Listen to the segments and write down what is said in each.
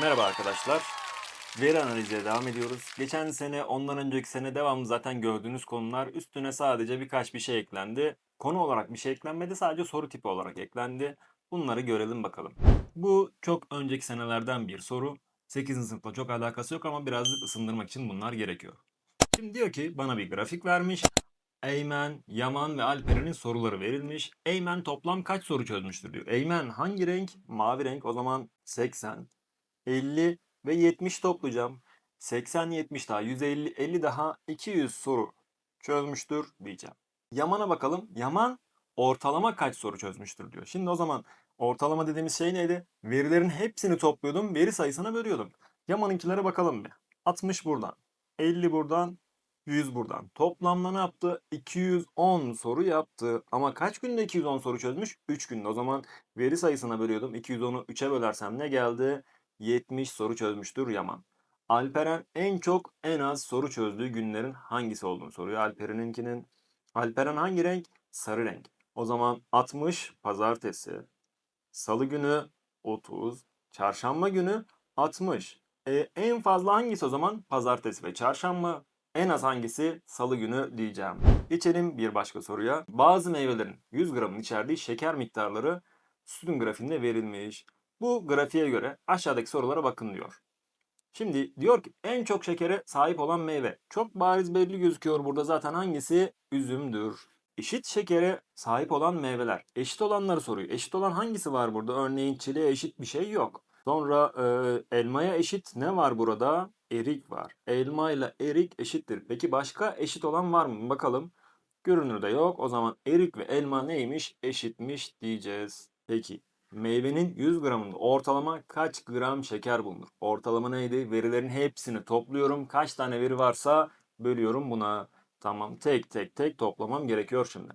Merhaba arkadaşlar. Veri analizine devam ediyoruz. Geçen sene, ondan önceki sene devamlı zaten gördüğünüz konular. Üstüne sadece birkaç bir şey eklendi. Konu olarak bir şey eklenmedi, sadece soru tipi olarak eklendi. Bunları görelim bakalım. Bu çok önceki senelerden bir soru. 8. sınıfla çok alakası yok ama birazcık ısındırmak için bunlar gerekiyor. Şimdi diyor ki bana bir grafik vermiş. Eymen, Yaman ve Alperen'in soruları verilmiş. Eymen toplam kaç soru çözmüştür diyor. Eymen hangi renk? Mavi renk. O zaman 80. 50 ve 70 toplayacağım. 80, 70 daha 150, 50 daha 200 soru çözmüştür diyeceğim. Yaman'a bakalım. Yaman ortalama kaç soru çözmüştür diyor. Şimdi o zaman ortalama dediğimiz şey neydi? Verilerin hepsini topluyordum, veri sayısına bölüyordum. Yaman'ınkilere bakalım bir. 60 buradan, 50 buradan, 100 buradan. Toplamda ne yaptı? 210 soru yaptı. Ama kaç günde 210 soru çözmüş? 3 günde. O zaman veri sayısına bölüyordum. 210'u 3'e bölersem ne geldi? 70 soru çözmüştür Yaman. Alperen en çok en az soru çözdüğü günlerin hangisi olduğunu soruyor. Alperen'inkinin. Alperen hangi renk? Sarı renk. O zaman 60 pazartesi. Salı günü 30. Çarşamba günü 60. E, en fazla hangisi o zaman? Pazartesi ve çarşamba. En az hangisi? Salı günü diyeceğim. Geçelim bir başka soruya. Bazı meyvelerin 100 gramın içerdiği şeker miktarları sütun grafiğinde verilmiş. Bu grafiğe göre aşağıdaki sorulara bakın diyor. Şimdi diyor ki en çok şekere sahip olan meyve. Çok bariz belli gözüküyor burada zaten hangisi? Üzümdür. Eşit şekere sahip olan meyveler. Eşit olanları soruyor. Eşit olan hangisi var burada? Örneğin çileğe eşit bir şey yok. Sonra e, elmaya eşit ne var burada? Erik var. Elma ile erik eşittir. Peki başka eşit olan var mı? Bakalım. Görünürde yok. O zaman erik ve elma neymiş? Eşitmiş diyeceğiz. Peki Meyvenin 100 gramında ortalama kaç gram şeker bulunur? Ortalama neydi? Verilerin hepsini topluyorum. Kaç tane veri varsa bölüyorum buna. Tamam tek tek tek toplamam gerekiyor şimdi.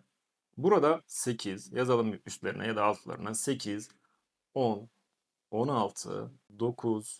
Burada 8 yazalım üstlerine ya da altlarına 8, 10, 16, 9,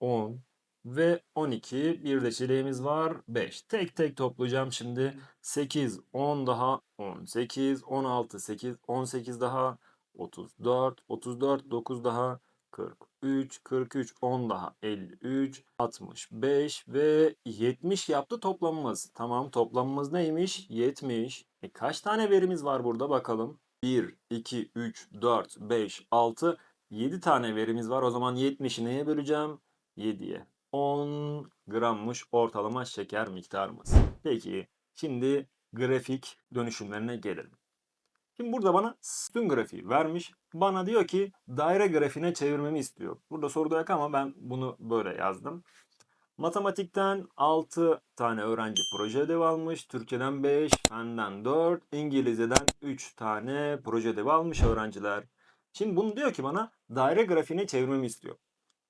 10 ve 12 bir de çileğimiz var 5. Tek tek toplayacağım şimdi. 8, 10 daha 18, 16, 8, 18 daha 34, 34, 9 daha 43, 43, 10 daha 53, 65 ve 70 yaptı toplamımız. Tamam toplamımız neymiş? 70. E kaç tane verimiz var burada bakalım. 1, 2, 3, 4, 5, 6, 7 tane verimiz var. O zaman 70'i neye böleceğim? 7'ye. 10 grammış ortalama şeker miktarımız. Peki şimdi grafik dönüşümlerine gelelim. Şimdi burada bana sütun grafiği vermiş. Bana diyor ki daire grafiğine çevirmemi istiyor. Burada soruda yok ama ben bunu böyle yazdım. Matematikten 6 tane öğrenci proje ödevi almış. Türkçeden 5, fenden 4, İngilizceden 3 tane proje ödevi almış öğrenciler. Şimdi bunu diyor ki bana daire grafiğine çevirmemi istiyor.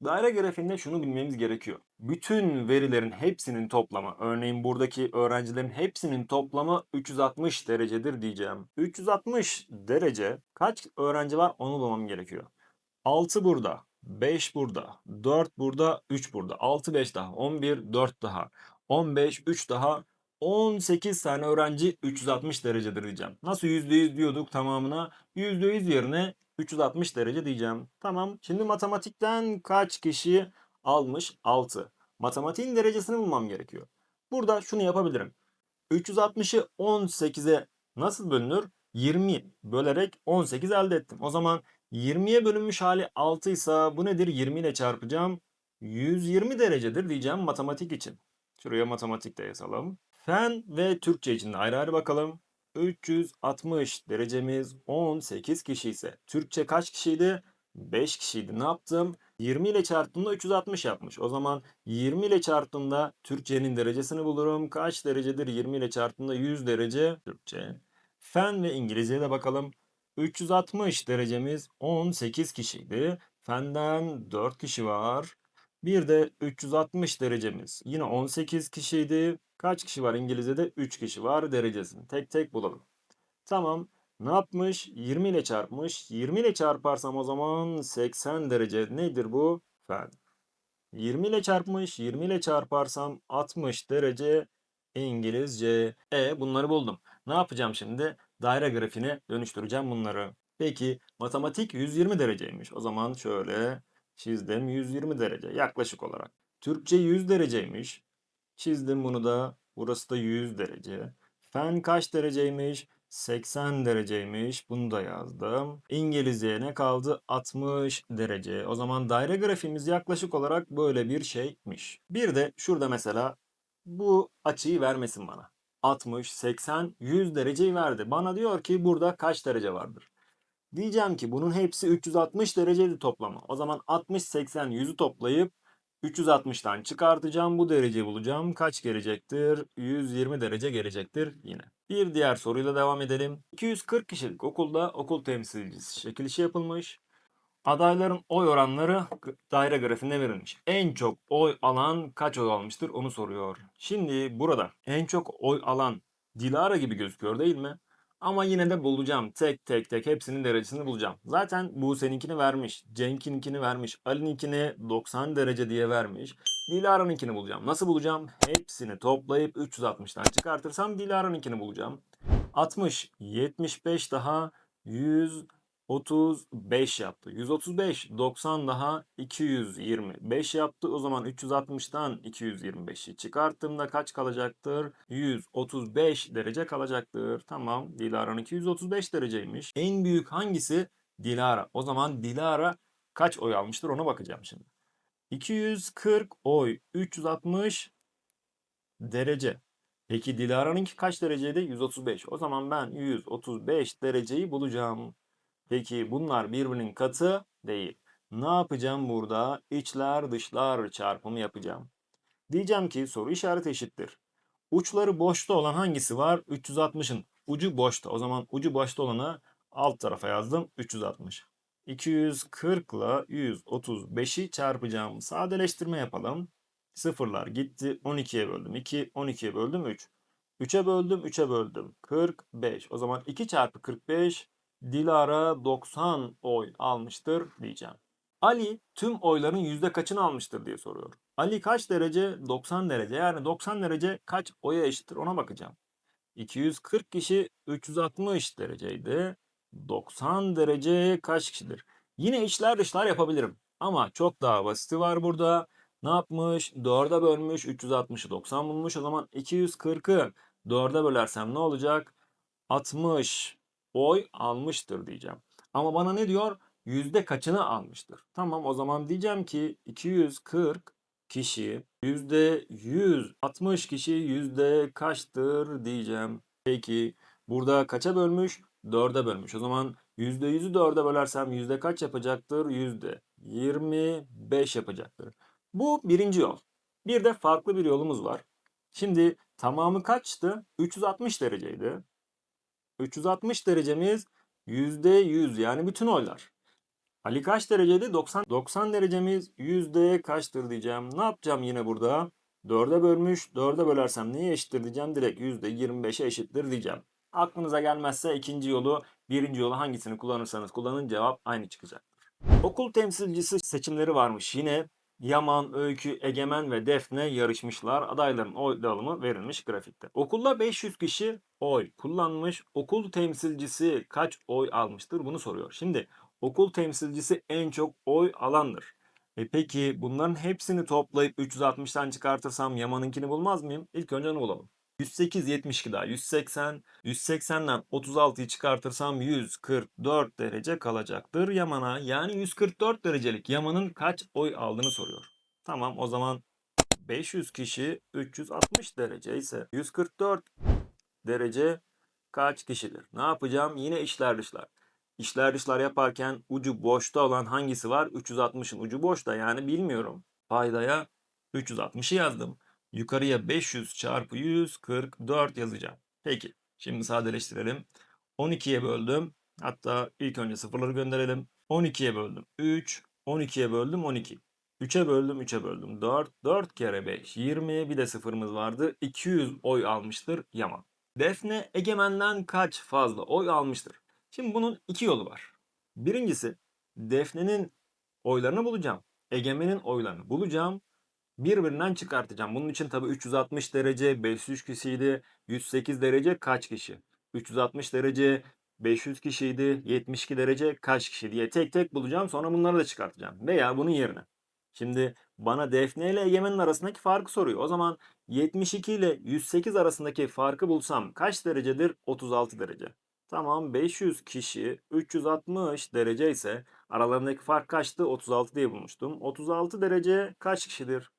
Daire grafiğinde şunu bilmemiz gerekiyor. Bütün verilerin hepsinin toplamı, örneğin buradaki öğrencilerin hepsinin toplamı 360 derecedir diyeceğim. 360 derece kaç öğrenci var onu bulmam gerekiyor. 6 burada, 5 burada, 4 burada, 3 burada, 6 5 daha, 11 4 daha, 15 3 daha, 18 tane öğrenci 360 derecedir diyeceğim. Nasıl %100 diyorduk tamamına? %100 yerine 360 derece diyeceğim. Tamam. Şimdi matematikten kaç kişi almış? 6. Matematiğin derecesini bulmam gerekiyor. Burada şunu yapabilirim. 360'ı 18'e nasıl bölünür? 20 bölerek 18 elde ettim. O zaman 20'ye bölünmüş hali 6 ise bu nedir? 20 ile çarpacağım. 120 derecedir diyeceğim matematik için. Şuraya matematik de yazalım. Fen ve Türkçe için de ayrı ayrı bakalım. 360 derecemiz 18 kişi ise Türkçe kaç kişiydi? 5 kişiydi. Ne yaptım? 20 ile çarptığımda 360 yapmış. O zaman 20 ile çarptığımda Türkçenin derecesini bulurum. Kaç derecedir? 20 ile çarptığımda 100 derece Türkçe. Fen ve İngilizceye de bakalım. 360 derecemiz 18 kişiydi. Fenden 4 kişi var. Bir de 360 derecemiz. Yine 18 kişiydi. Kaç kişi var İngilizce'de? 3 kişi var derecesini. Tek tek bulalım. Tamam. Ne yapmış? 20 ile çarpmış. 20 ile çarparsam o zaman 80 derece. Nedir bu? Fen. 20 ile çarpmış. 20 ile çarparsam 60 derece İngilizce. E bunları buldum. Ne yapacağım şimdi? Daire grafiğine dönüştüreceğim bunları. Peki matematik 120 dereceymiş. O zaman şöyle Çizdim 120 derece yaklaşık olarak. Türkçe 100 dereceymiş. Çizdim bunu da. Burası da 100 derece. Fen kaç dereceymiş? 80 dereceymiş. Bunu da yazdım. İngilizceye ne kaldı? 60 derece. O zaman daire grafiğimiz yaklaşık olarak böyle bir şeymiş. Bir de şurada mesela bu açıyı vermesin bana. 60, 80, 100 dereceyi verdi. Bana diyor ki burada kaç derece vardır? Diyeceğim ki bunun hepsi 360 dereceydi toplamı. O zaman 60, 80, 100'ü toplayıp 360'tan çıkartacağım. Bu dereceyi bulacağım. Kaç gelecektir? 120 derece gelecektir yine. Bir diğer soruyla devam edelim. 240 kişilik okulda okul temsilcisi şekil işi yapılmış. Adayların oy oranları daire grafiğinde verilmiş. En çok oy alan kaç oy almıştır onu soruyor. Şimdi burada en çok oy alan Dilara gibi gözüküyor değil mi? Ama yine de bulacağım. Tek tek tek hepsinin derecesini bulacağım. Zaten bu seninkini vermiş. Cenk'inkini vermiş. Ali'ninkini 90 derece diye vermiş. Dilara'nınkini bulacağım. Nasıl bulacağım? Hepsini toplayıp 360'tan çıkartırsam Dilara'nınkini bulacağım. 60, 75 daha 135 yaptı. 135, 90 daha 225 yaptı. O zaman 360'tan 225'i çıkarttığımda kaç kalacaktır? 135 derece kalacaktır. Tamam. Dilara'nın 235 dereceymiş. En büyük hangisi? Dilara. O zaman Dilara kaç oy almıştır ona bakacağım şimdi. 240 oy, 360 derece. Peki Dilara'nınki kaç dereceydi? 135. O zaman ben 135 dereceyi bulacağım. Peki bunlar birbirinin katı değil. Ne yapacağım burada? İçler dışlar çarpımı yapacağım. Diyeceğim ki soru işareti eşittir. Uçları boşta olan hangisi var? 360'ın ucu boşta. O zaman ucu boşta olanı alt tarafa yazdım. 360. 240 ile 135'i çarpacağım. Sadeleştirme yapalım. Sıfırlar gitti. 12'ye böldüm 2, 12'ye böldüm 3. 3'e böldüm, 3'e böldüm. 45. O zaman 2 çarpı 45 Dilara 90 oy almıştır diyeceğim. Ali tüm oyların yüzde kaçını almıştır diye soruyor. Ali kaç derece? 90 derece. Yani 90 derece kaç oya eşittir ona bakacağım. 240 kişi 360 dereceydi. 90 derece kaç kişidir? Yine içler dışlar yapabilirim. Ama çok daha basiti var burada. Ne yapmış? 4'e bölmüş. 360'ı 90 bulmuş. O zaman 240'ı 4'e bölersem ne olacak? 60 oy almıştır diyeceğim. Ama bana ne diyor? Yüzde kaçını almıştır? Tamam o zaman diyeceğim ki 240 kişi yüzde 160 kişi yüzde kaçtır diyeceğim. Peki burada kaça bölmüş? 4'e bölmüş. O zaman yüzde yüzü 4'e bölersem yüzde kaç yapacaktır? Yüzde 25 yapacaktır. Bu birinci yol. Bir de farklı bir yolumuz var. Şimdi tamamı kaçtı? 360 dereceydi. 360 derecemiz %100 yani bütün oylar. Ali kaç dereceydi? 90. 90 derecemiz yüzde kaçtır diyeceğim. Ne yapacağım yine burada? 4'e bölmüş. 4'e bölersem neye eşittir diyeceğim. Direkt %25'e eşittir diyeceğim. Aklınıza gelmezse ikinci yolu, birinci yolu hangisini kullanırsanız kullanın cevap aynı çıkacaktır. Okul temsilcisi seçimleri varmış yine. Yaman, Öykü, Egemen ve Defne yarışmışlar. Adayların oy dağılımı verilmiş grafikte. Okulda 500 kişi oy kullanmış. Okul temsilcisi kaç oy almıştır bunu soruyor. Şimdi okul temsilcisi en çok oy alandır. E peki bunların hepsini toplayıp 360'tan çıkartırsam Yaman'ınkini bulmaz mıyım? İlk önce onu bulalım. 108, 72 daha 180. 180'den 36'yı çıkartırsam 144 derece kalacaktır Yaman'a. Yani 144 derecelik Yaman'ın kaç oy aldığını soruyor. Tamam o zaman 500 kişi 360 derece ise 144 derece kaç kişidir? Ne yapacağım? Yine işler dışlar. İşler dışlar yaparken ucu boşta olan hangisi var? 360'ın ucu boşta yani bilmiyorum. Paydaya 360'ı yazdım. Yukarıya 500 çarpı 144 yazacağım. Peki şimdi sadeleştirelim. 12'ye böldüm. Hatta ilk önce sıfırları gönderelim. 12'ye böldüm 3. 12'ye böldüm 12. 3'e böldüm 3'e böldüm 4. 4 kere 5 20 bir de sıfırımız vardı. 200 oy almıştır Yaman. Defne Egemen'den kaç fazla oy almıştır? Şimdi bunun iki yolu var. Birincisi Defne'nin oylarını bulacağım. Egemen'in oylarını bulacağım birbirinden çıkartacağım. Bunun için tabii 360 derece 500 kişiydi. 108 derece kaç kişi? 360 derece 500 kişiydi. 72 derece kaç kişi diye tek tek bulacağım. Sonra bunları da çıkartacağım. Veya bunun yerine. Şimdi bana Defne ile Egemen'in arasındaki farkı soruyor. O zaman 72 ile 108 arasındaki farkı bulsam kaç derecedir? 36 derece. Tamam 500 kişi 360 derece ise aralarındaki fark kaçtı? 36 diye bulmuştum. 36 derece kaç kişidir?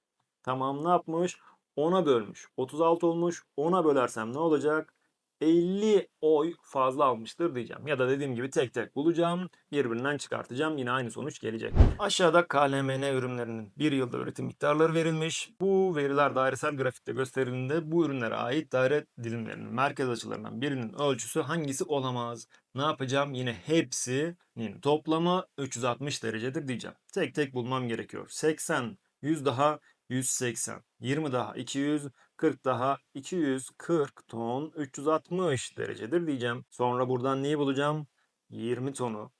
Tamam ne yapmış? 10'a bölmüş. 36 olmuş. 10'a bölersem ne olacak? 50 oy fazla almıştır diyeceğim. Ya da dediğim gibi tek tek bulacağım. Birbirinden çıkartacağım. Yine aynı sonuç gelecek. Aşağıda KLMN ürünlerinin bir yılda üretim miktarları verilmiş. Bu veriler dairesel grafikte gösterildiğinde bu ürünlere ait daire dilimlerinin merkez açılarından birinin ölçüsü hangisi olamaz? Ne yapacağım? Yine hepsinin toplamı 360 derecedir diyeceğim. Tek tek bulmam gerekiyor. 80, 100 daha 180, 20 daha 200, 40 daha 240 ton 360 derecedir diyeceğim. Sonra buradan neyi bulacağım? 20 tonu,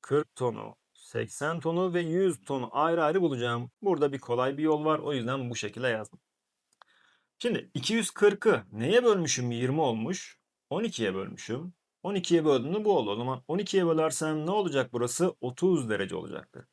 40 tonu, 80 tonu ve 100 tonu ayrı ayrı bulacağım. Burada bir kolay bir yol var. O yüzden bu şekilde yazdım. Şimdi 240'ı neye bölmüşüm? 20 olmuş. 12'ye bölmüşüm. 12'ye böldüğümde bu oldu. O zaman 12'ye bölersem ne olacak burası? 30 derece olacaktır.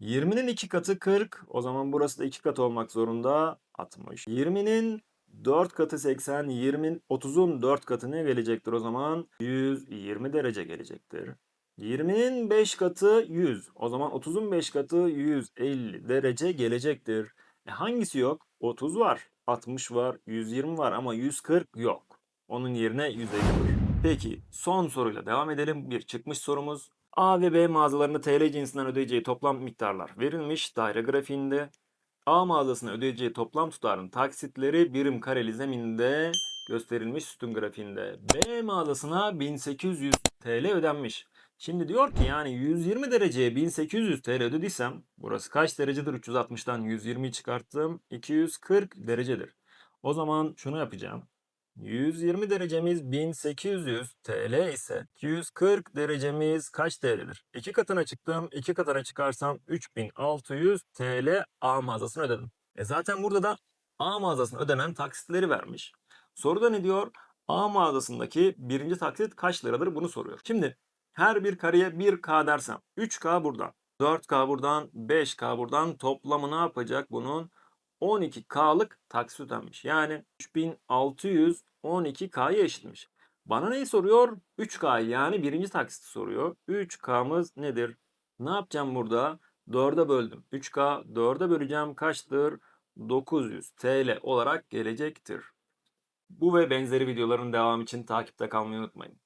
20'nin 2 katı 40. O zaman burası da 2 katı olmak zorunda 60. 20'nin 4 katı 80. 20'nin 30'un 4 katı ne gelecektir o zaman? 120 derece gelecektir. 20'nin 5 katı 100. O zaman 30'un 5 katı 150 derece gelecektir. E hangisi yok? 30 var, 60 var, 120 var ama 140 yok. Onun yerine 150 var. Peki son soruyla devam edelim. Bir çıkmış sorumuz. A ve B mağazalarında TL cinsinden ödeyeceği toplam miktarlar verilmiş daire grafiğinde. A mağazasına ödeyeceği toplam tutarın taksitleri birim kareli zeminde gösterilmiş sütun grafiğinde. B mağazasına 1800 TL ödenmiş. Şimdi diyor ki yani 120 dereceye 1800 TL ödediysem burası kaç derecedir? 360'tan 120'yi çıkarttım. 240 derecedir. O zaman şunu yapacağım. 120 derecemiz 1800 TL ise 240 derecemiz kaç TL'dir? İki katına çıktım. iki katına çıkarsam 3600 TL A mağazasına ödedim. E zaten burada da A mağazasına ödenen taksitleri vermiş. Soruda ne diyor? A mağazasındaki birinci taksit kaç liradır bunu soruyor. Şimdi her bir kareye 1K dersem 3K buradan, 4K buradan, 5K buradan toplamı ne yapacak bunun? 12K'lık taksit ödenmiş. Yani 3612K'ya eşitmiş. Bana neyi soruyor? 3K yani birinci taksiti soruyor. 3K'mız nedir? Ne yapacağım burada? 4'e böldüm. 3K 4'e böleceğim kaçtır? 900 TL olarak gelecektir. Bu ve benzeri videoların devamı için takipte kalmayı unutmayın.